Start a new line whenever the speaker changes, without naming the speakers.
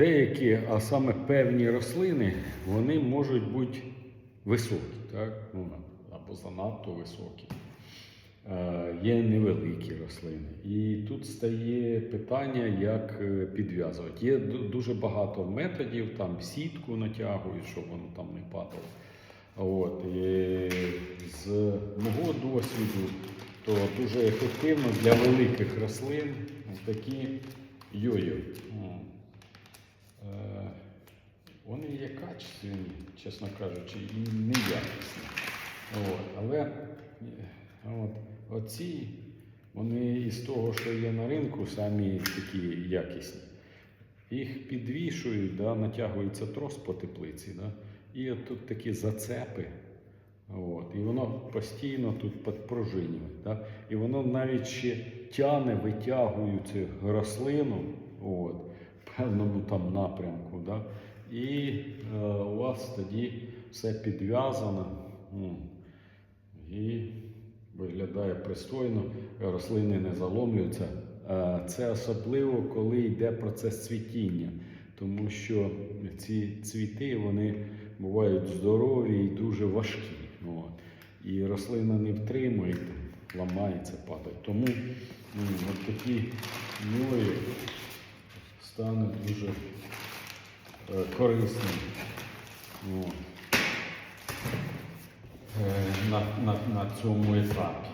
деякі, а саме певні рослини, вони можуть бути високі, так? Ну, або занадто високі. Е, Є невеликі рослини. І тут стає питання, як е, підв'язувати. Є дуже багато методів, там сітку натягують, щоб воно там не падало. От, і з мого досвіду, то дуже ефективно для великих рослин такі йо-йо. Вони є качественні, чесно кажучи, і неякісні. От, але е, от, оці, вони із того, що є на ринку, самі такі якісні. Їх підвішують, да, натягується трос по теплиці, да, і от тут такі зацепи. От, і воно постійно тут підпружинює. Да, і воно навіть ще тяне, витягує цю рослину от, в певному там напрямку. Да, і е, у вас тоді все підв'язано. м, і виглядає пристойно, рослини не заломлюються. Це особливо, коли йде процес цвітіння, тому що ці цвіти вони бувають здорові і дуже важкі. От. І рослина не втримує, ламається, падає. Тому м, от такі мілі стануть дуже е, корисними. От. Е, на, на, на цьому етапі.